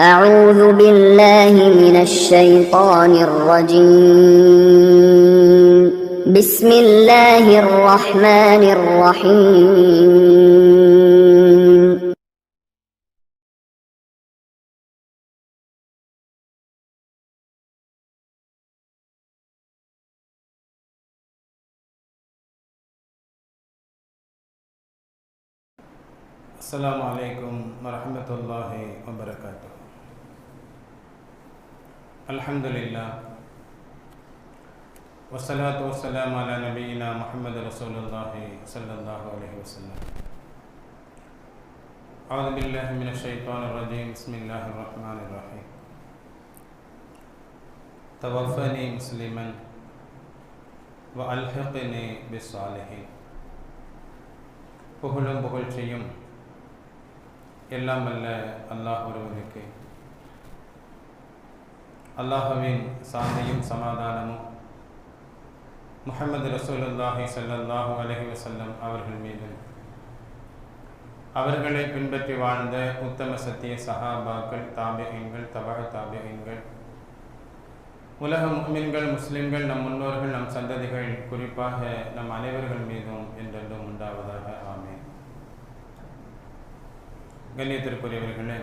أعوذ بالله من الشيطان الرجيم. بسم الله الرحمن الرحيم. السلام عليكم ورحمة الله الحمد لله والصلاة والسلام على نبينا محمد رسول الله صلى الله عليه وسلم أعوذ بالله من الشيطان الرجيم بسم الله الرحمن الرحيم توفني مسلما وألحقني بالصالحين புகழும் புகழ்ச்சியும் எல்லாம் அல்ல அல்லாஹ் ஒருவனுக்கு அல்லாஹுவின் சாந்தியும் சமாதானமும். முஹம்மது ரசூலுல்லாஹி ஸல்லல்லாஹு அலஹி வசல்லம் அவர்கள் மீதும். அவர்களை பின்பற்றி வாழ்ந்த உத்தம சத்திய சஹாபாக்கள் தாபியங்கள் தபா தாபியங்கள். உலக முக்மின்கள் முஸ்லிம்கள் நம் முன்னோர்கள் நம் சந்ததிகள் குறிப்பாக நம் அனைவர்கள் மீதும் என்றென்றும் உண்டாவதாக ஆமே கண்ணியத்திற்குரியவர்களே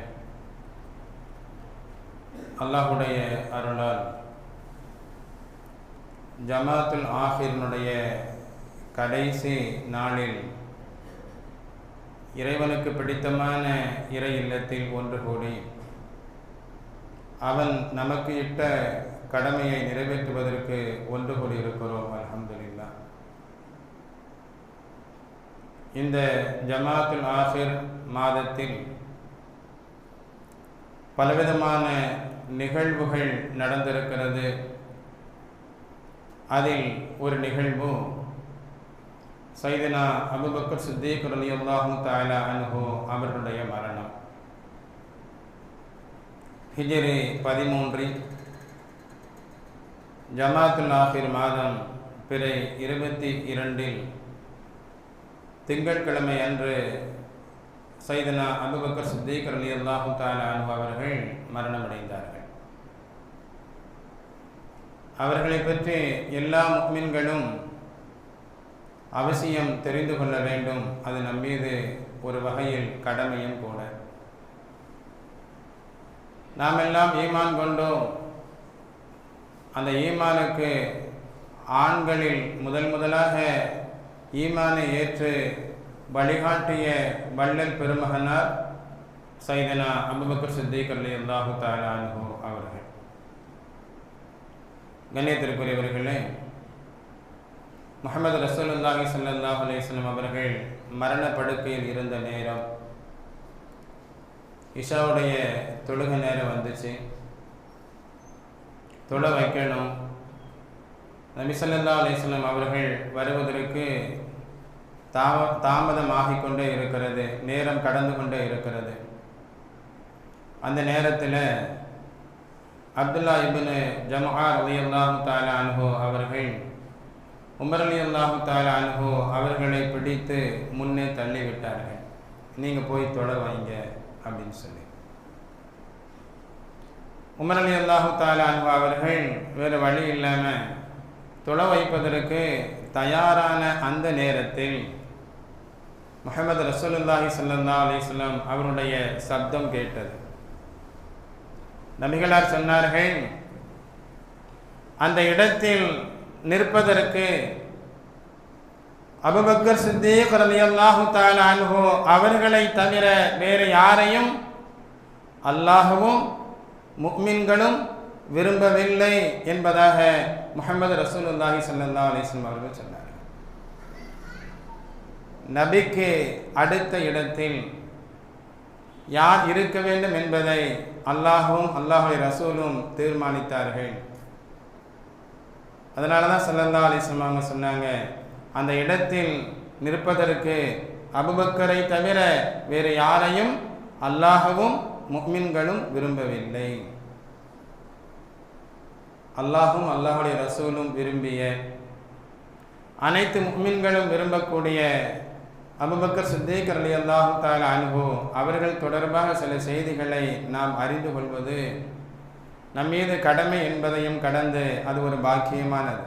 அல்லாஹுடைய அருளால். ஜமாத்துல் ஆஹிரினுடைய கடைசி நாளில் இறைவனுக்கு பிடித்தமான இறை இல்லத்தில் ஒன்று கூடி அவன் நமக்கு இட்ட கடமையை நிறைவேற்றுவதற்கு ஒன்று கூடி இருக்கிறோம் அலமதுல்லா இந்த ஜமாத்துல் ஆஹிர் மாதத்தில் பலவிதமான நிகழ்வுகள் நடந்திருக்கிறது. அதில் ஒரு நிகழ்வு சைதனா அபுபக்கர் சித்திக் அலி அல்லாஹூ தாலா அவர்களுடைய மரணம். ஹிஜரி பதிமூன்றில் ஜமாத்துல் ஆஹிர் மாதம் பிறை இருபத்தி இரண்டில் திங்கட்கிழமை அன்று சைதனா அபுபக்கர் சித்திக் அலி அல்லாஹு தாலா அவர்கள் மரணமடைந்தார்கள். அவர்களை பற்றி எல்லா முக்மின்களும் அவசியம் தெரிந்து கொள்ள வேண்டும். அது நம்மீது ஒரு வகையில் கடமையும் கூட. நாம் எல்லாம் ஈமான் கொண்டோம் அந்த ஈமானுக்கு ஆண்களில் முதல் முதலாக ஈமானை ஏற்று வழிகாட்டிய வள்ளல் பெருமகனார் சைதனா அபுபக்கர் சித்திக் அலி அல்லாஹு தாலானு கண்ணியத்திற்குரியவர்களே முகமது ரசூலுல்லாஹி சல்லாஹ் அலையம் அவர்கள் மரண படுக்கையில் இருந்த நேரம் இஷாவுடைய தொழுகை நேரம் வந்துச்சு. தொழ வைக்கணும். நபிசல்லா அலிஸ்லாம் அவர்கள் வருவதற்கு தாம தாமதமாகிக் கொண்டே இருக்கிறது நேரம் கடந்து கொண்டே இருக்கிறது. அந்த நேரத்தில் அப்துல்லா இபின் ஜமார் அலி அல்லாஹு தாலா அனுஹோ அவர்கள் உமர் அலி அல்லாஹு தாலா அனுஹோ அவர்களை பிடித்து முன்னே தள்ளிவிட்டார்கள். நீங்கள் போய் தொட வைங்க அப்படின்னு சொல்லி. உமர் அலி அல்லாஹு தாலா அனுஹோ அவர்கள் வேறு வழி இல்லாமல் தொலை வைப்பதற்கு தயாரான அந்த நேரத்தில் முகமது ரசூலுல்லாஹி சல்லா அலிஸ்லாம் அவருடைய சப்தம் கேட்டது. நபிகளார் சொன்னார்கள் அந்த இடத்தில் நிற்பதற்கு அபுபக்கர் சித்தீக் ரலியல்லாஹு தஆலா அன்ஹு அவர்களை தவிர வேறு யாரையும் அல்லாஹுவும் முக்மின்களும் விரும்பவில்லை என்பதாக முகமது ரசூலுல்லாஹி சல்லா அலிஸ்லம் அவர்கள் சொன்னார்கள். நபிக்கு அடுத்த இடத்தில் யார் இருக்க வேண்டும் என்பதை அல்லாஹும் அல்லாஹுடைய ரசூலும் தீர்மானித்தார்கள். அதனால தான் சல்லல்லா அலிஸ்லாம் அவங்க சொன்னாங்க அந்த இடத்தில் நிற்பதற்கு அபுபக்கரை தவிர வேறு யாரையும் அல்லாஹவும் முக்மின்களும் விரும்பவில்லை. அல்லாஹும் அல்லாஹுடைய ரசூலும் விரும்பிய அனைத்து முக்மின்களும் விரும்பக்கூடிய அபுபக்கர் சித்தேக் அலி அல்லாஹு தால அனுபவ அவர்கள் தொடர்பாக சில செய்திகளை நாம் அறிந்து கொள்வது நம் மீது கடமை என்பதையும் கடந்து அது ஒரு பாக்கியமானது.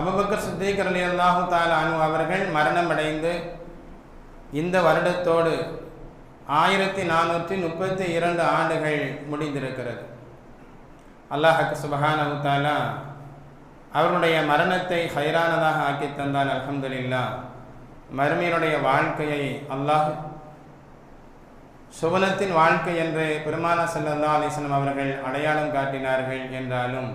அபுபக்கர் சித்தேக் அலி அல்லாஹு தால அனு அவர்கள் மரணமடைந்து இந்த வருடத்தோடு ஆயிரத்தி நானூற்றி முப்பத்தி இரண்டு ஆண்டுகள் முடிந்திருக்கிறது. அல்லாஹக்கு சுபஹான் தாலா அவருடைய மரணத்தை ஹைரானதாக ஆக்கி தந்தான் அலமதுல்லா மருமையினுடைய வாழ்க்கையை அல்லாஹ் சுவனத்தின் வாழ்க்கை என்று பெருமான சல்லல்லா அலிஸ்லம் அவர்கள் அடையாளம் காட்டினார்கள் என்றாலும்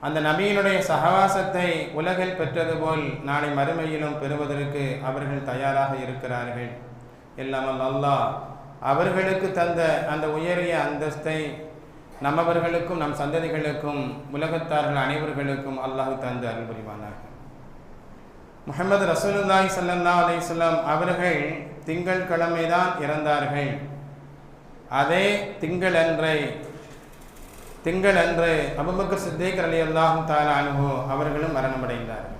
அந்த நபியினுடைய சகவாசத்தை உலகில் பெற்றது போல் நாளை மறுமையிலும் பெறுவதற்கு அவர்கள் தயாராக இருக்கிறார்கள். இல்லாமல் அல்லாஹ் அவர்களுக்கு தந்த அந்த உயரிய அந்தஸ்தை நம்மவர்களுக்கும் நம் சந்ததிகளுக்கும் உலகத்தார்கள் அனைவர்களுக்கும் அல்லாஹ் தந்து அருள் முகமது ரசூலுல்லாய் சல்லா அலிஸ்லாம் அவர்கள் திங்கள் கிழமை தான் இறந்தார்கள். அதே திங்கள் அன்றை திங்கள் அன்று அபுபக்கர் சித்திக் அலி அல்லாஹு தாலா அனுபவ அவர்களும் மரணமடைந்தார்கள்.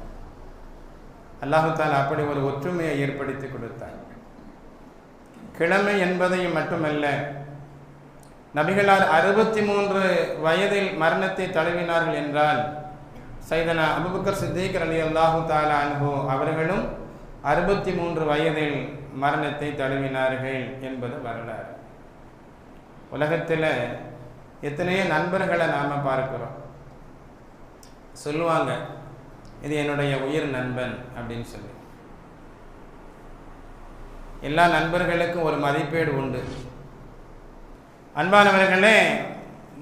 அல்லாஹு தாலா அப்படி ஒரு ஒற்றுமையை ஏற்படுத்தி கொடுத்தார். கிழமை என்பதையும் மட்டுமல்ல நபிகளார் அறுபத்தி மூன்று வயதில் மரணத்தை தழுவினார்கள் என்றால் சைதனா அபுபக்கர் சித்திக் அலி அல்லாஹு தாலா அனுபவம் அவர்களும் அறுபத்தி மூன்று வயதில் மரணத்தை தழுவினார்கள் என்பது வரலாறு. உலகத்தில் எத்தனையோ நண்பர்களை நாம் பார்க்குறோம். சொல்லுவாங்க இது என்னுடைய உயிர் நண்பன் அப்படின்னு சொல்லி. எல்லா நண்பர்களுக்கும் ஒரு மதிப்பீடு உண்டு. அன்பானவர்களே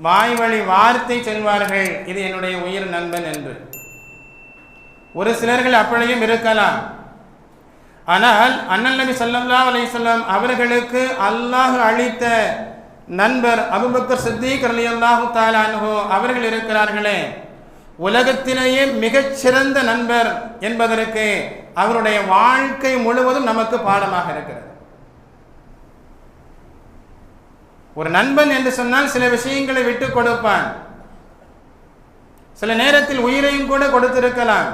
வாய் வழி வார்த்தை செல்வார்கள். இது என்னுடைய உயிர் நண்பன் என்று. ஒரு சிலர்கள் அப்படியும் இருக்கலாம். ஆனால் அண்ணன் நபி சல்லல்லா அலிசல்லாம் அவர்களுக்கு அல்லாஹ் அளித்த நண்பர் அபுபக்கர் சித்திக் அலி அல்லாஹு தாலானோ அவர்கள் இருக்கிறார்களே. உலகத்திலேயே மிகச்சிறந்த நண்பர் என்பதற்கு அவருடைய வாழ்க்கை முழுவதும் நமக்கு பாடமாக இருக்கிறது. ஒரு நண்பன் என்று சொன்னால் சில விஷயங்களை விட்டு கொடுப்பான். சில நேரத்தில் உயிரையும் கூட கொடுத்திருக்கலாம்.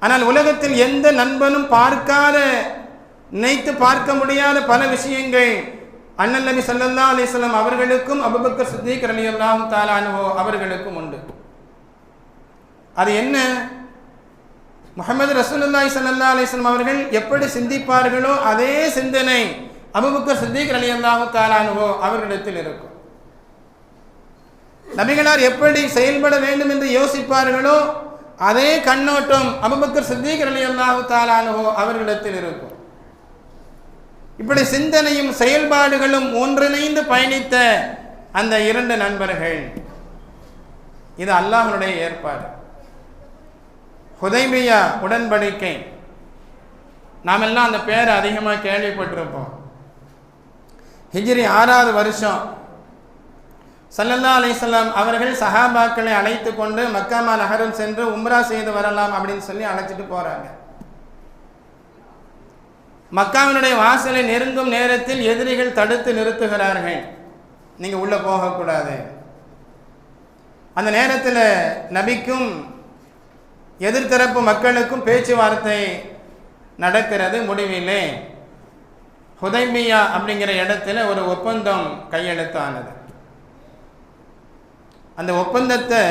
ஆனால் உலகத்தில் எந்த நண்பனும் பார்க்காத நினைத்து பார்க்க முடியாத பல விஷயங்கள். அண்ணன் நபி சல்லா அலிஸ்லாம் அவர்களுக்கும் அபுபக்கர் சித்திக் அலி அல்லாம் தாலானுவோ அவர்களுக்கும் உண்டு. அது என்ன? முகமது ரசூலுல்லாய் சல்லா அலிஸ்லாம் அவர்கள் எப்படி சிந்திப்பார்களோ அதே சிந்தனை. அபுபக்கர் சித்திக் அலி அல்லாஹு தாலானுவோ அவர்களிடத்தில் இருக்கும். நபிகளார் எப்படி செயல்பட வேண்டும் என்று யோசிப்பார்களோ அதே கண்ணோட்டம் அபுபக்கர் சித்திக் அலி அல்லாஹு தாலானுவோ அவர்களிடத்தில் இருக்கும். இப்படி சிந்தனையும் செயல்பாடுகளும் ஒன்றிணைந்து பயணித்த அந்த இரண்டு நண்பர்கள் இது அல்லாஹனுடைய ஏற்பாடு. ஹுதைபியா உடன்படிக்கை. நாம் எல்லாம் அந்த பேரை அதிகமாக கேள்விப்பட்டிருப்போம். ஹிஜ்ரி ஆறாவது வருஷம். சல்லல்லா அலிசல்லாம் அவர்கள் சஹாபாக்களை அழைத்து கொண்டு மக்காமா நகரம் சென்று உம்ரா செய்து வரலாம் அப்படின்னு சொல்லி அழைச்சிட்டு போறாங்க. மக்காவினுடைய வாசலை நெருங்கும் நேரத்தில் எதிரிகள் தடுத்து நிறுத்துகிறார்கள். நீங்க உள்ள போகக்கூடாது. அந்த நேரத்தில் நபிக்கும் எதிர்த்தரப்பு மக்களுக்கும் பேச்சுவார்த்தை நடக்கிறது முடிவில்லை ஹுதைமியா அப்படிங்கிற இடத்துல ஒரு ஒப்பந்தம் கையெழுத்தானது. அந்த ஒப்பந்தத்தை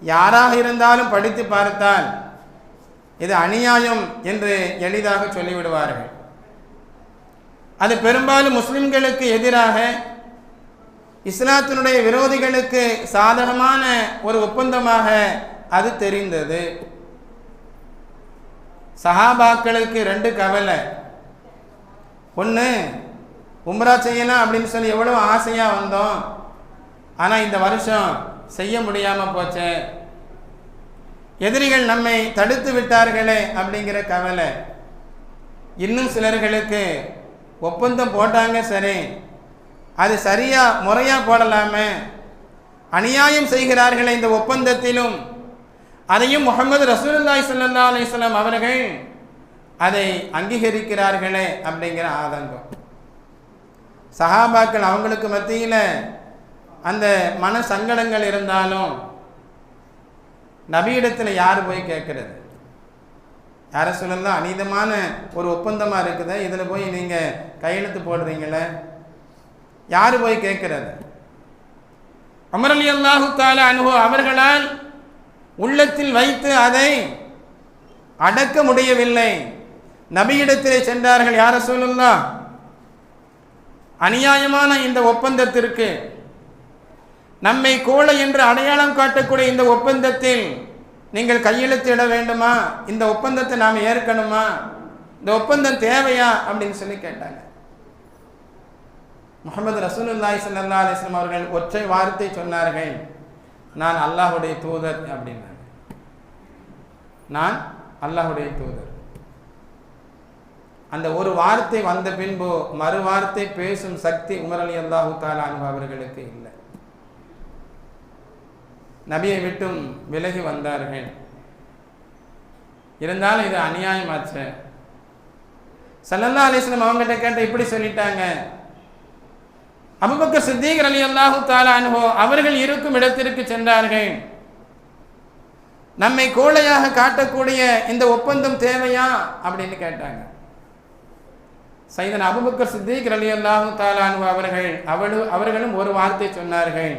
யாராக இருந்தாலும் படித்து பார்த்தால் இது அநியாயம் என்று எளிதாக சொல்லிவிடுவார்கள். அது பெரும்பாலும் முஸ்லிம்களுக்கு எதிராக இஸ்லாத்தினுடைய விரோதிகளுக்கு சாதகமான ஒரு ஒப்பந்தமாக அது தெரிந்தது. சஹாபாக்களுக்கு ரெண்டு கவலை. ஒன்று உம்ரா செய்யலாம் அப்படின்னு சொல்லி எவ்வளோ ஆசையாக வந்தோம். ஆனால் இந்த வருஷம் செய்ய முடியாமல் போச்சு. எதிரிகள் நம்மை தடுத்து விட்டார்களே அப்படிங்கிற கவலை. இன்னும் சிலர்களுக்கு ஒப்பந்தம் போட்டாங்க சரி. அது சரியாக முறையாக போடலாமே. அநியாயம் செய்கிறார்களே இந்த ஒப்பந்தத்திலும். அதையும் முகமது ரசூல்லாய் சல்லா அலிஸ்லாம் அவர்கள் அதை அங்கீகரிக்கிறார்களே அப்படிங்கிற ஆதங்கம். சஹாபாக்கள் அவங்களுக்கு மத்தியில் அந்த மன சங்கடங்கள் இருந்தாலும் நபியிடத்தில் யார் போய் கேட்கறது? யார சொல்லலாம் அநீதமான ஒரு ஒப்பந்தமாக இருக்குது இதில் போய் நீங்கள் கையெழுத்து போடுறீங்களே? யார் போய் கேட்குறது? அமரலி அல்லாஹு தால அனுபவம் அவர்களால் உள்ளத்தில் வைத்து அதை அடக்க முடியவில்லை. நபியிடத்திலே சென்றார்கள் யார சொல்லலாம் அநியாயமான இந்த ஒப்பந்தத்திற்கு நம்மை கோழை என்று அடையாளம் காட்டக்கூடிய இந்த ஒப்பந்தத்தில் நீங்கள் கையெழுத்திட வேண்டுமா? இந்த ஒப்பந்தத்தை நாம் ஏற்கணுமா? இந்த ஒப்பந்தம் தேவையா? அப்படின்னு சொல்லி கேட்டாங்க. முகமது ரசூலுல்லாய் சல்லா அலிஸ்லாம் அவர்கள் ஒற்றை வார்த்தை சொன்னார்கள். நான் அல்லாஹுடைய தூதர் அப்படின்னாங்க. நான் அல்லாஹுடைய தூதர். அந்த ஒரு வார்த்தை வந்த பின்பு மறு வார்த்தை பேசும் சக்தி உமர் அலி அல்லாஹு தாலானு அவர்களுக்கு இல்லை. நபியை விட்டும் விலகி வந்தார்கள். இருந்தாலும் இது அநியாயமாச்சு. சல்லல்லா அலிஸ்லம் அவங்ககிட்ட கேட்ட இப்படி சொல்லிட்டாங்க. அபுபக்கர் சித்தீகர் அலி அல்லாஹு தாலானுகோ அவர்கள் இருக்கும் இடத்திற்கு சென்றார்கள். நம்மை கோழையாக காட்டக்கூடிய இந்த ஒப்பந்தம் தேவையா? அப்படின்னு கேட்டாங்க. சைதன் அபுபக்கர் சித்திக் அலி அல்லாஹு தாலானு அவர்கள் அவளு அவர்களும் ஒரு வார்த்தை சொன்னார்கள்.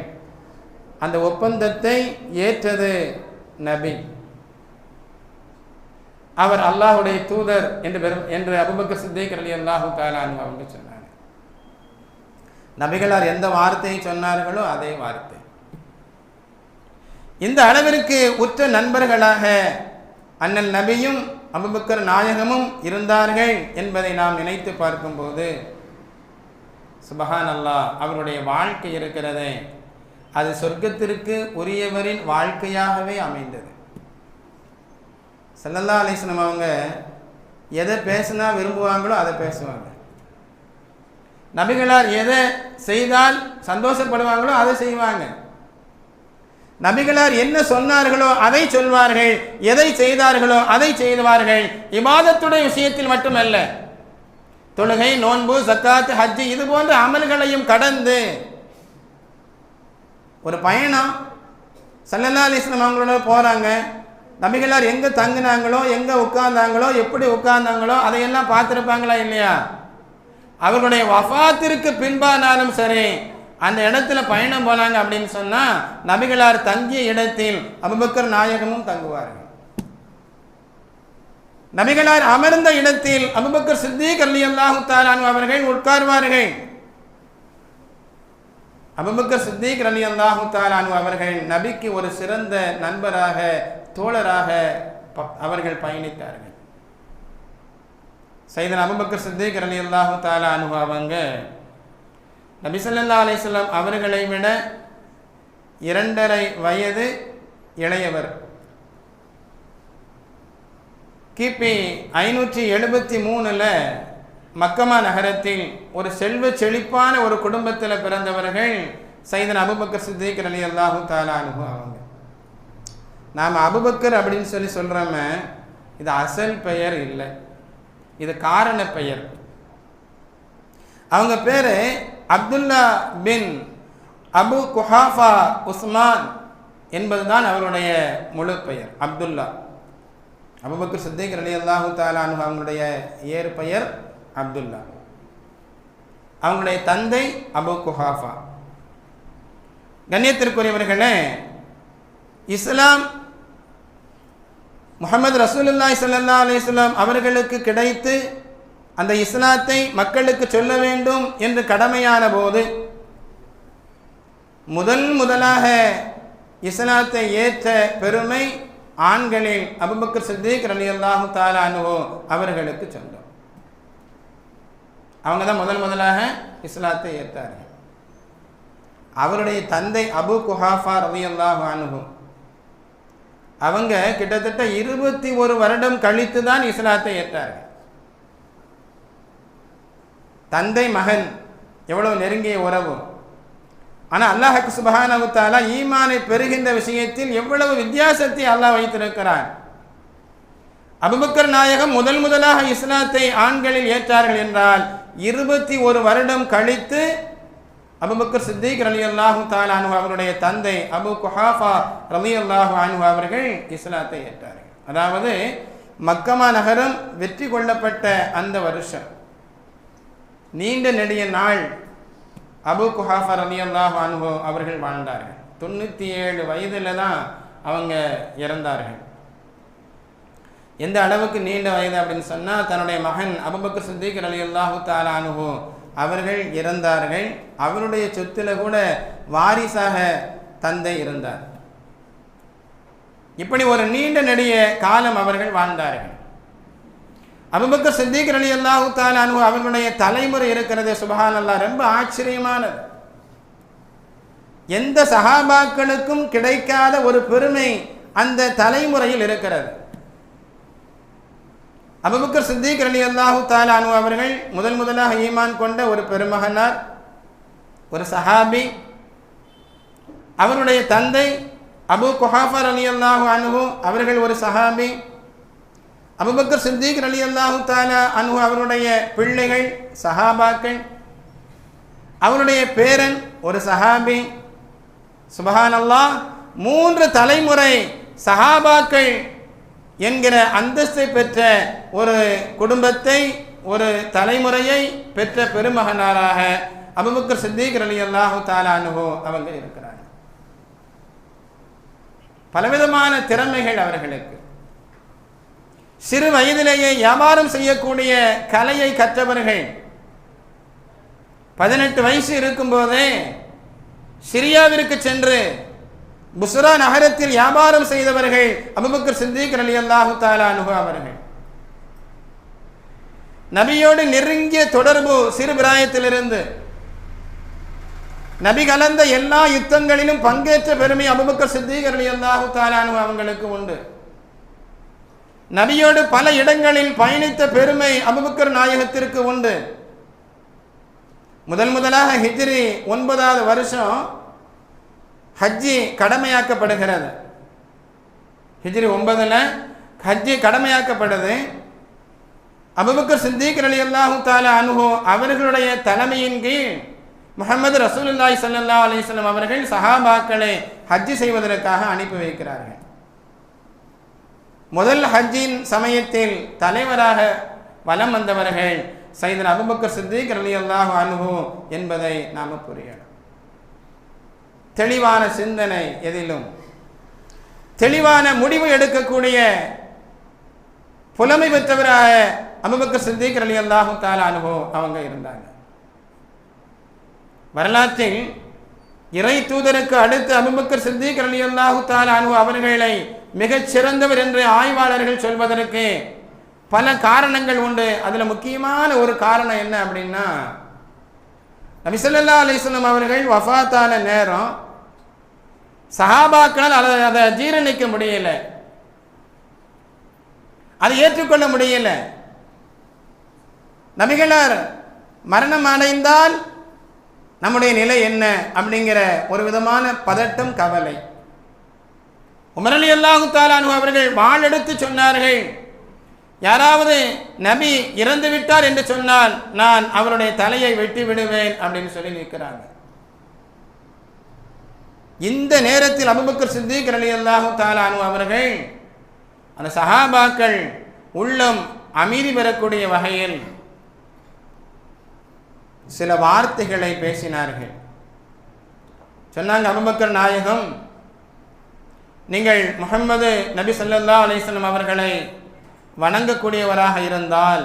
அந்த ஒப்பந்தத்தை ஏற்றது நபி. அவர் அல்லாஹுடைய தூதர் என்று பெரும் என்று அபுபக்கர் சித்திக் அலி அல்லாஹு தாலானு அவங்க சொன்னார் நபிகளார் எந்த வார்த்தையை சொன்னார்களோ அதே வார்த்தை. இந்த அளவிற்கு உற்ற நண்பர்களாக அண்ணன் நபியும் அபுபக்கர் நாயகமும் இருந்தார்கள் என்பதை நாம் நினைத்து பார்க்கும்போது சுபஹான் அல்லா அவருடைய வாழ்க்கை இருக்கிறதே. அது சொர்க்கத்திற்கு உரியவரின் வாழ்க்கையாகவே அமைந்தது. செல்லல்லா அலிஸ்லம் அவங்க எதை பேசினா விரும்புவாங்களோ அதை பேசுவாங்க. நபிகளார் எதை செய்தால் சந்தோஷப்படுவாங்களோ அதை செய்வாங்க. நபிகளார் என்ன சொன்னார்களோ அதை சொல்வார்கள். எதை செய்தார்களோ அதை செய்வார்கள். இபாதத்துடைய விஷயத்தில் மட்டுமல்ல. தொழுகை நோன்பு சக்காத்து ஹஜ்ஜி இது போன்ற அமல்களையும் கடந்து ஒரு பயணம். சல்லல்லா அலிஸ்லாம் அவங்களோட போகிறாங்க நபிகளார் எங்கே தங்கினாங்களோ எங்கே உட்கார்ந்தாங்களோ எப்படி உட்கார்ந்தாங்களோ அதையெல்லாம் பார்த்துருப்பாங்களா இல்லையா? அவர்களுடைய வஃபாத்திற்கு பின்பானாலும் சரி அந்த இடத்துல பயணம் போனாங்க அப்படின்னு சொன்னால் நபிகளார் தங்கிய இடத்தில் அபுபக்கர் நாயகமும் தங்குவார்கள். நபிகளார் அமர்ந்த இடத்தில் அபுபக்கர் சித்திக் அலி அல்லாஹு தாலானு அவர்கள் உட்கார்வார்கள். அபுபக்கர் சித்திக் அலி அல்லாஹு தாலானு அவர்கள் நபிக்கு ஒரு சிறந்த நண்பராக தோழராக அவர்கள் பயணித்தார்கள். சைதன் அபுபக்கர் சித்திக் அலி அல்லாஹு தாலானு அவங்க நபிசல்லா அலிஸ்லாம் அவர்களை விட இரண்டரை வயது இளையவர். கிபி ஐநூற்றி எழுபத்தி மூணில் மக்கமா நகரத்தில் ஒரு செல்வ செழிப்பான ஒரு குடும்பத்தில் பிறந்தவர்கள் சைதன் அபுபக்கர் சித்திக் அலி அல்லாஹு தாலா அனுபவம் அவங்க. நாம் அபுபக்கர் அப்படின்னு சொல்லி சொல்கிறோம இது அசல் பெயர் இல்லை. இது காரண பெயர். அவங்க பேர் அப்துல்லா பின் அபு குஹாஃபா உஸ்மான் என்பதுதான் அவருடைய முழு பெயர் அப்துல்லா. அபுபக்கர் சித்திக் அலி அல்லாஹு தாலானு அவங்களுடைய ஏறு பெயர் அப்துல்லா. அவங்களுடைய தந்தை அபு குஹாஃபா. கண்ணியத்திற்குரியவர்களே இஸ்லாம் முகமது ரசூலுல்லாய் சல்லா அலிஸ்லாம் அவர்களுக்கு கிடைத்து அந்த இஸ்லாத்தை மக்களுக்கு சொல்ல வேண்டும் என்று கடமையான போது முதல் முதலாக இஸ்லாத்தை ஏற்ற பெருமை ஆண்களில் அபுபக்கர் சித்திக் அலி அல்லாஹு தாலானுவோ அவர்களுக்கு சொந்தம். அவங்க தான் முதல் முதலாக இஸ்லாத்தை ஏற்றார்கள். அவருடைய தந்தை அபு குஹாஃபா ரவி அல்லாஹு அவங்க கிட்டத்தட்ட இருபத்தி ஒரு வருடம் கழித்து தான் இஸ்லாத்தை ஏற்றார்கள். தந்தை மகன் எவ்வளவு நெருங்கிய உறவு. ஆனால் அல்லாஹுக்கு சுபஹானவுத்தாலா ஈமானை பெறுகின்ற விஷயத்தில் எவ்வளவு வித்தியாசத்தை அல்லாஹ் வைத்திருக்கிறார் அபுபக்கர் நாயகம் முதல் முதலாக இஸ்லாத்தை ஆண்களில் ஏற்றார்கள் என்றால் இருபத்தி ஒரு வருடம் கழித்து அபுபக்கர் சித்திக் ரலி அல்லாஹு தாலானு அவருடைய தந்தை அபு குஹாஃபா ரலி அல்லாஹு அனு அவர்கள் இஸ்லாத்தை ஏற்றார்கள். அதாவது மக்கமா நகரம் வெற்றி கொள்ளப்பட்ட அந்த வருஷம். நீண்ட நெடிய நாள் அபு குஹாஃபர் அலியல்லாஹ் அனுபவ அவர்கள் வாழ்ந்தார்கள். தொண்ணூற்றி ஏழு வயதில் தான் அவங்க இறந்தார்கள். எந்த அளவுக்கு நீண்ட வயது அப்படின்னு சொன்னால் தன்னுடைய மகன் அபுபக்கர் சித்திக் அலி அல்லாஹு தாலா அவர்கள் இறந்தார்கள். அவருடைய சொத்துல கூட வாரிசாக தந்தை இருந்தார். இப்படி ஒரு நீண்ட நெடிய காலம் அவர்கள் வாழ்ந்தார்கள். அபுபக்கர் சித்திக் அலி அல்லாஹு தாலானு அவர்களுடைய தலைமுறை இருக்கிறது. சுபஹான் அல்லா ரொம்ப ஆச்சரியமானது. எந்த சஹாபாக்களுக்கும் கிடைக்காத ஒரு பெருமை அந்த தலைமுறையில் இருக்கிறது. அபுபக்கர் சித்திக் அலி அல்லாஹு தாலானு அவர்கள் முதல் முதலாக ஈமான் கொண்ட ஒரு பெருமகனார் ஒரு சஹாபி. அவருடைய தந்தை அபு குஹாஃபர் அலி அல்லாஹு அனுகு அவர்கள் ஒரு சஹாபி. அபுபக்கர் சித்திக் அலி அல்லாஹு தாலா அனு அவருடைய பிள்ளைகள் சஹாபாக்கள் அவருடைய பேரன் ஒரு சஹாபி சுபஹான் அல்லாஹ் மூன்று தலைமுறை சஹாபாக்கள் என்கிற அந்தஸ்தை பெற்ற ஒரு குடும்பத்தை ஒரு தலைமுறையை பெற்ற பெருமகனாராக அபுபக்கர் சித்திக் அலி அல்லாஹு தாலா அனுஹு அவங்க இருக்கிறார் பலவிதமான திறமைகள் அவர்களுக்கு. சிறு வயதிலேயே வியாபாரம் செய்யக்கூடிய கலையை கற்றவர்கள். பதினெட்டு வயசு இருக்கும்போதே சிரியாவிற்கு சென்று புசுரா நகரத்தில் வியாபாரம் செய்தவர்கள் அபுபக்கர் சித்திக் அலி அல்லாஹு தாலா அனுபவ அவர்கள். நபியோடு நெருங்கிய தொடர்பு சிறு பிராயத்திலிருந்து நபி கலந்த எல்லா யுத்தங்களிலும் பங்கேற்ற பெருமை அபுபக்கர் சித்திக் அலி அல்லாஹு தாலானு அவங்களுக்கு உண்டு. நபியோடு பல இடங்களில் பயணித்த பெருமை அபுபக்கர் நாயகத்திற்கு உண்டு. முதல் முதலாக ஹிஜ்ரி ஒன்பதாவது வருஷம் ஹஜ்ஜி கடமையாக்கப்படுகிறது. ஹிஜ்ரி ஒன்பதுல ஹஜ்ஜி கடமையாக்கப்படுது. அபுபக்கர் சித்திக் அலி அல்லாஹு தாலா அனுஹோ அவர்களுடைய தலைமையின் கீழ் முகமது ரசூலுல்லாய் சல்லா அலிஸ்லாம் அவர்கள் சஹாபாக்களை ஹஜ்ஜி செய்வதற்காக அனுப்பி வைக்கிறார்கள். முதல் ஹஜ்ஜின் சமயத்தில் தலைவராக வலம் வந்தவர்கள் சைதன் அபுபக்கர் சித்திக் அலி அல்லாஹ் அனுகு என்பதை நாம் புரியணும். தெளிவான சிந்தனை எதிலும். தெளிவான முடிவு எடுக்கக்கூடிய புலமை பெற்றவராக அபுபக்கர் சித்திக் அலி அல்லாஹு தாலா அனுகு அவங்க இருந்தாங்க. வரலாற்றில் இறை தூதருக்கு அடுத்து அபுபக்கர் சித்திக் அலி அல்லாஹு தாலானு அவர்களை மிகச் சிறந்தவர் என்று ஆய்வாளர்கள் சொல்வதற்கு பல காரணங்கள் உண்டு. அதில் முக்கியமான ஒரு காரணம் என்ன அப்படின்னா நபிசல்லா அலிஸ்லாம் அவர்கள் வஃத்தான நேரம் சஹாபாக்களால் அதை அதை ஜீரணிக்க முடியல. அதை ஏற்றுக்கொள்ள முடியல. நபிகளார் மரணம் அடைந்தால் நம்முடைய நிலை என்ன அப்படிங்கிற ஒரு விதமான பதட்டம் கவலை. உமரலி அல்லாஹு தாலானு அவர்கள் வாழெடுத்து சொன்னார்கள். யாராவது நபி இறந்து விட்டார் என்று சொன்னால் நான் அவருடைய தலையை வெட்டி விடுவேன் அப்படின்னு சொல்லி நிற்கிறாங்க. இந்த நேரத்தில் அபுபக்கர் சித்திக் அலி அல்லாஹு தாலானு அவர்கள் அந்த சஹாபாக்கள் உள்ளம் அமைதி பெறக்கூடிய வகையில் சில வார்த்தைகளை பேசினார்கள். சொன்னாங்க அபுபக்கர் நாயகம் நீங்கள் முகம்மது நபி சொல்லல்லா அலிஸ்லம் அவர்களை வணங்கக்கூடியவராக இருந்தால்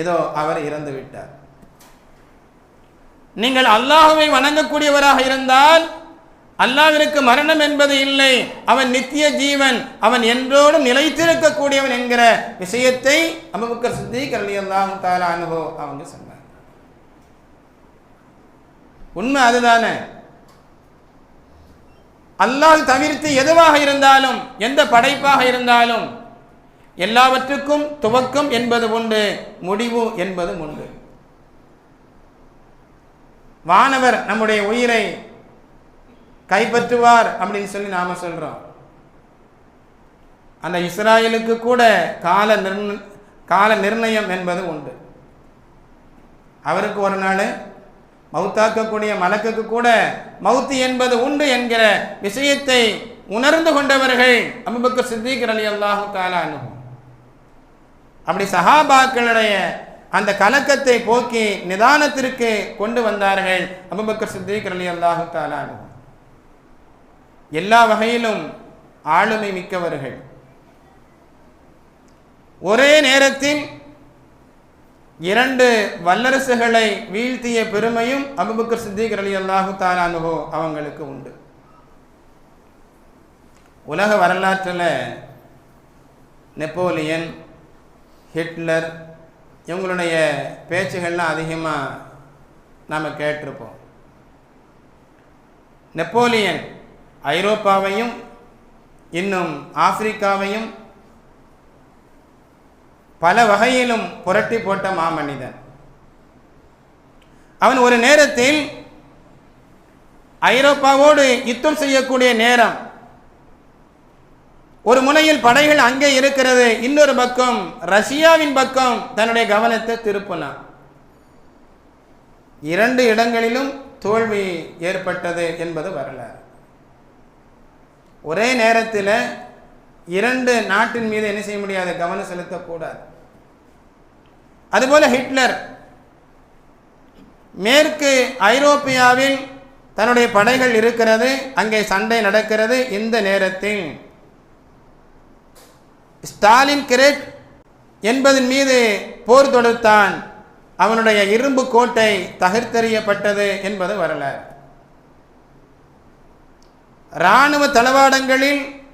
ஏதோ அவர் இறந்து விட்டார். நீங்கள் அல்லாஹுவை வணங்கக்கூடியவராக இருந்தால் அல்லாவிற்கு மரணம் என்பது இல்லை. அவன் நித்திய ஜீவன் அவன் என்றோடும் நிலைத்திருக்கக்கூடியவன் என்கிற விஷயத்தை அபுபக்கர் சித்திக் அலி அல்லாஹு தாலா அனுபவ அவங்க சொன்னார். உண்மை அதுதானே? அல்லாஹ் தவிர்த்து எதுவாக இருந்தாலும் எந்த படைப்பாக இருந்தாலும் எல்லாவற்றுக்கும் துவக்கம் என்பது உண்டு முடிவு என்பதும் உண்டு. வானவர் நம்முடைய உயிரை கைப்பற்றுவார் அப்படின்னு சொல்லி நாம சொல்றோம். அந்த இஸ்ராயலுக்கு கூட கால நிர்ண கால நிர்ணயம் என்பது உண்டு. அவருக்கு ஒரு நாள் மவுத்தாக்கக்கூடிய மலக்குக்கு கூட மவுத்து என்பது உண்டு என்கிற விஷயத்தை உணர்ந்து கொண்டவர்கள் அபுபக்கர் சித்திகர் அலி அல்லாஹு தாலா அனுகும் அப்படி சஹாபாக்களுடைய அந்த கலக்கத்தை போக்கி நிதானத்திற்கு கொண்டு வந்தார்கள் அபுபக்கர் சித்திகர் அலி அல்லாஹு தாலா அனுகும் எல்லா வகையிலும் ஆளுமை மிக்கவர்கள். ஒரே நேரத்தில் இரண்டு வல்லரசுகளை வீழ்த்திய பெருமையும் அபுபக்கர் சித்திக் அலி அல்லாஹு தாலானுகோ அவங்களுக்கு உண்டு. உலக வரலாற்றில் நெப்போலியன் ஹிட்லர் இவங்களுடைய பேச்சுகள்லாம் அதிகமாக நாம் கேட்டிருப்போம். நெப்போலியன் ஐரோப்பாவையும் இன்னும் ஆப்பிரிக்காவையும் பல வகையிலும் புரட்டி போட்ட மாமனிதன். அவன் ஒரு நேரத்தில் ஐரோப்பாவோடு யுத்தம் செய்யக்கூடிய நேரம். ஒரு முனையில் படைகள் அங்கே இருக்கிறது. இன்னொரு பக்கம் ரஷ்யாவின் பக்கம் தன்னுடைய கவனத்தை திருப்பினான். இரண்டு இடங்களிலும் தோல்வி ஏற்பட்டது என்பது வரலாறு. ஒரே நேரத்தில் இரண்டு நாட்டின் மீது என்ன செய்ய முடியாது? கவனம் செலுத்தக்கூடாது. அதுபோல ஹிட்லர் மேற்கு ஐரோப்பியாவில் தன்னுடைய படைகள் இருக்கிறது அங்கே சண்டை நடக்கிறது இந்த நேரத்தில். ஸ்டாலின் கிரெட் என்பதன் மீது போர் தொடுத்தான். அவனுடைய இரும்பு கோட்டை தகர்த்தெறியப்பட்டது என்பது வரலாறு. இராணுவ தளவாடங்களில்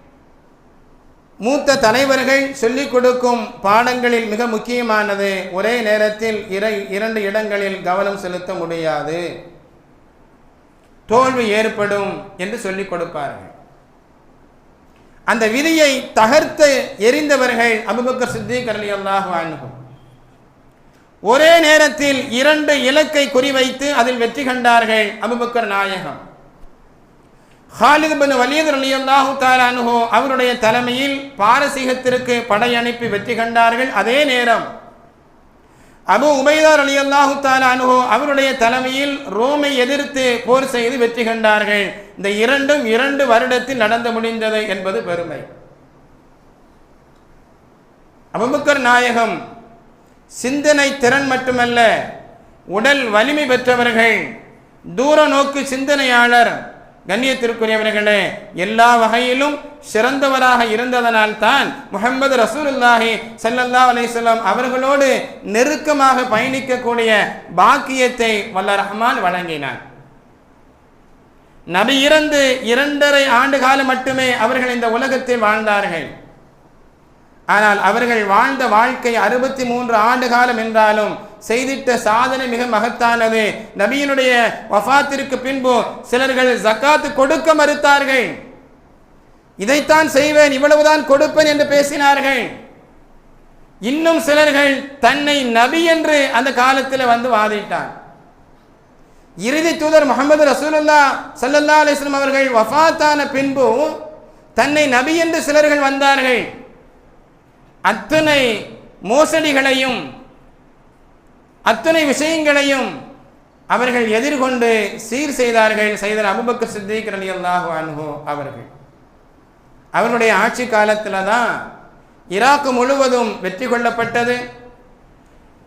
மூத்த தலைவர்கள் சொல்லிக் கொடுக்கும் பாடங்களில் மிக முக்கியமானது ஒரே நேரத்தில் இர இரண்டு இடங்களில் கவனம் செலுத்த முடியாது. தோல்வி ஏற்படும் என்று சொல்லிக் கொடுப்பார்கள். அந்த விதியை தகர்த்து எரிந்தவர்கள் அபுபக்கர் சித்திக் அலி அல்லாஹு ஒரே நேரத்தில் இரண்டு இலக்கை குறிவைத்து அதில் வெற்றி கண்டார்கள் அபுபக்கர் நாயகம். ஹாலித் பின் வலியது ரலியல்லாஹு தஆலா அன்ஹு அவருடைய தலைமையில் பாரசீகத்திற்கு படை அனுப்பி வெற்றி கண்டார்கள் அதே நேரம். அபு உபைதார் ரலியல்லாஹு தஆலா அன்ஹு அவருடைய தலைமையில் ரோமை எதிர்த்து போர் செய்து வெற்றி கண்டார்கள். இந்த இரண்டும் இரண்டு வருடத்தில் நடந்து முடிந்தது என்பது பெருமை. அபுபக்கர் நாயகம் சிந்தனை திறன் மட்டுமல்ல உடல் வலிமை பெற்றவர்கள் தூர நோக்கு சிந்தனையாளர் கண்ணியத்திற்குரியவர்களே எல்லா வகையிலும் சிறந்தவராக இருந்ததனால் தான் முகமது ரசூலுல்லாஹி செல்லல்லா அலைஹி அவர்களோடு நெருக்கமாக பயணிக்கக்கூடிய பாக்கியத்தை வல்ல ரஹ்மான் வழங்கினார். நபி இறந்து இரண்டரை ஆண்டு காலம் மட்டுமே அவர்கள் இந்த உலகத்தில் வாழ்ந்தார்கள். ஆனால் அவர்கள் வாழ்ந்த வாழ்க்கை அறுபத்தி மூன்று ஆண்டு காலம் என்றாலும் செய்திட்ட சாதனை மிக மகத்தானது. நபியினுடைய வஃபாத்திற்கு பின்பு சிலர்கள் ஜக்காத்து கொடுக்க மறுத்தார்கள். இதைத்தான் செய்வேன் இவ்வளவுதான் கொடுப்பேன் என்று பேசினார்கள். இன்னும் சிலர்கள் தன்னை நபி என்று அந்த காலத்தில் வந்து வாதிட்டார். இறுதி தூதர் முகமது ரசூலுல்லா சல்லல்லா அலிஸ்லம் அவர்கள் வஃபாத்தான பின்பு தன்னை நபி என்று சிலர்கள் வந்தார்கள். அத்தனை மோசடிகளையும் அத்தனை விஷயங்களையும் அவர்கள் எதிர்கொண்டு சீர் செய்தார்கள் செய்தர் அபுபக்கர் சித்திக் அலி அல்லாஹு அன்ஹு அவர்கள். அவருடைய ஆட்சி காலத்தில் தான் ஈராக்கு முழுவதும் வெற்றி கொள்ளப்பட்டது.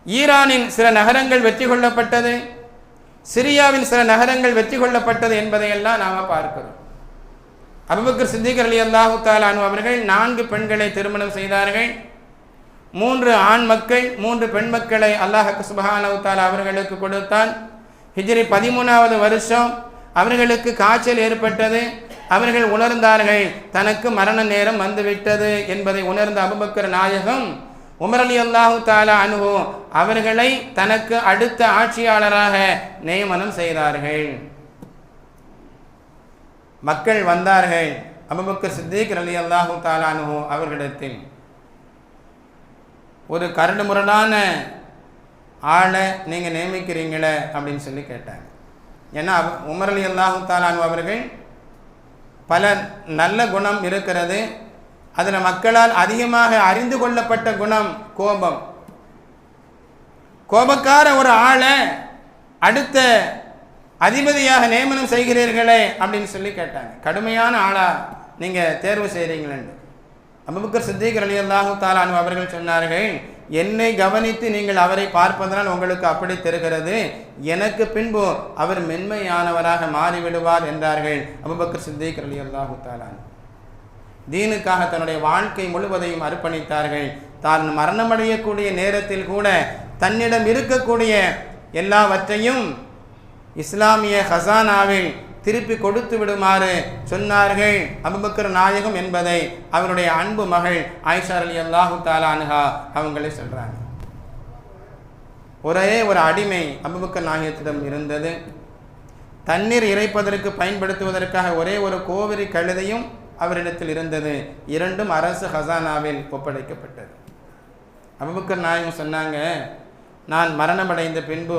ஈரானின் சில நகரங்கள் வெற்றி கொள்ளப்பட்டது. சிரியாவின் சில நகரங்கள் வெற்றி கொள்ளப்பட்டது என்பதையெல்லாம் நாம் பார்க்கிறோம். அபுபக்கர் சித்திக் அலி அல்லாஹு தாலானு அவர்கள் நான்கு பெண்களை திருமணம் செய்தார்கள். மூன்று ஆண் மக்கள் மூன்று பெண் மக்களை அல்லாஹ் சுபஹானவுத்தால் அவர்களுக்கு கொடுத்தான். ஹிஜ்ரி பதிமூணாவது வருஷம் அவர்களுக்கு காய்ச்சல் ஏற்பட்டது. அவர்கள் உணர்ந்தார்கள் தனக்கு மரண நேரம் வந்துவிட்டது என்பதை உணர்ந்த அபுபக்கர் நாயகம் உமரலி அல்லாஹு தாலா அனுகு அவர்களை தனக்கு அடுத்த ஆட்சியாளராக நியமனம் செய்தார்கள். மக்கள் வந்தார்கள். அபுபக்கர் சித்திக் அலி அல்லாஹு தாலானு அவர்களிடத்தில். ஒரு கரடு முரடான ஆளை நீங்கள் நியமிக்கிறீங்களே அப்படின்னு சொல்லி கேட்டாங்க. ஏன்னா அவ உமர் அல்லாஹு தாலானு அவர்கள் பல நல்ல குணம் இருக்கிறது. அதில் மக்களால் அதிகமாக அறிந்து கொள்ளப்பட்ட குணம் கோபம். கோபக்கார ஒரு ஆளை அடுத்த அதிபதியாக நியமனம் செய்கிறீர்களே அப்படின்னு சொல்லி கேட்டாங்க. கடுமையான ஆளாக நீங்கள் தேர்வு செய்கிறீங்களேன்னு அபுபக்கர் சித்திக் அலி அல்லாஹு தாலானு அவர்கள் சொன்னார்கள் என்னை கவனித்து நீங்கள் அவரை பார்ப்பதனால் உங்களுக்கு அப்படி தெரிகிறது. எனக்கு பின்பு அவர் மென்மையானவராக மாறிவிடுவார் என்றார்கள் அபுபக்கர் சித்திக் அலி அல்லாஹு தாலான் தீனுக்காக தன்னுடைய வாழ்க்கை முழுவதையும் அர்ப்பணித்தார்கள். தான் மரணமடையக்கூடிய நேரத்தில் கூட தன்னிடம் இருக்கக்கூடிய எல்லாவற்றையும் இஸ்லாமிய ஹசானாவில் திருப்பி கொடுத்து விடுமாறு சொன்னார்கள். அபுபக்கர் நாயகம் என்பதை அவருடைய அன்பு மகள் ஆயிஷா அலி அல்லாஹு தாலானுகா அவங்களே சொல்கிறாங்க ஒரே ஒரு அடிமை அபுபக்கர் நாயகத்திடம் இருந்தது. தண்ணீர் இறைப்பதற்கு பயன்படுத்துவதற்காக ஒரே ஒரு கோவிரி கழுதையும் அவரிடத்தில் இருந்தது. இரண்டும் அரசு ஹசானாவில் ஒப்படைக்கப்பட்டது. அபுபக்கர் நாயகம் சொன்னாங்க நான் மரணமடைந்த பின்பு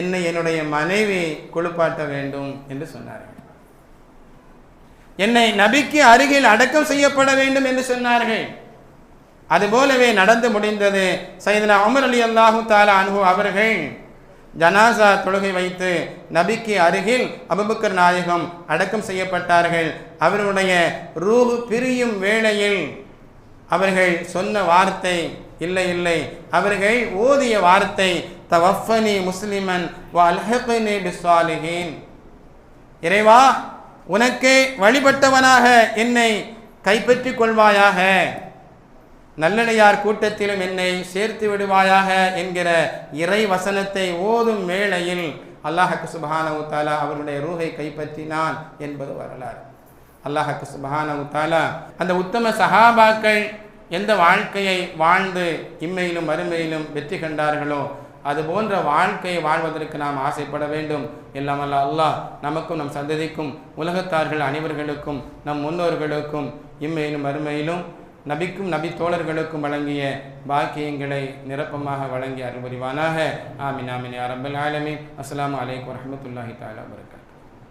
என்னை என்னுடைய மனைவி குளிப்பாட்ட வேண்டும் என்று சொன்னார்கள் என்னை நபிக்கு அருகில் அடக்கம் செய்யப்பட வேண்டும் என்று சொன்னார்கள். அதுபோலவே நடந்து முடிந்தது சைதனா அமர் அலி அல்லாஹு தாலா அனுகு அவர்கள் ஜனாசா தொழுகை வைத்து நபிக்கு அருகில் அபுபக்கர் நாயகம் அடக்கம் செய்யப்பட்டார்கள். அவர்களுடைய ரூஹு பிரியும் வேளையில் அவர்கள் சொன்ன வார்த்தை இல்லை இல்லை. அவர்கள் ஓதிய வார்த்தை தவஃபனி முஸ்லிமன் வல்ஹிக்னி பிஸ்ஸாலிஹீன். இறைவா உனக்கே வழிபட்டவனாக என்னை கைப்பற்றிக் கொள்வாயாக. நல்லடியார் கூட்டத்திலும் என்னை சேர்த்து விடுவாயாக என்கிற இறை வசனத்தை ஓதும் வேளையில் அல்லாஹக்கு சுபஹானவு தாலா அவருடைய ரூகை கைப்பற்றினான் என்பது வரலாறு. அல்லாஹக்கு சுபஹானவு தாலா அந்த உத்தம சஹாபாக்கள் எந்த வாழ்க்கையை வாழ்ந்து இம்மையிலும் மறுமையிலும் வெற்றி கண்டார்களோ அது போன்ற வாழ்க்கையை வாழ்வதற்கு நாம் ஆசைப்பட வேண்டும். எல்லாம் அல்லாஹ் நமக்கும் நம் சந்ததிக்கும் உலகத்தார்கள் அனைவர்களுக்கும் நம் முன்னோர்களுக்கும் இம்மையிலும் மறுமையிலும் நபிக்கும் நபி தோழர்களுக்கும் வழங்கிய பாக்கியங்களை நிரப்பமாக வழங்கி அருள் புரிவானாக ஆமின் ஆமின் அரபல் ஆலமீன். அஸ்லாம் அலைக்கும் வரமத்துல்லாஹி தாலா வரகாத்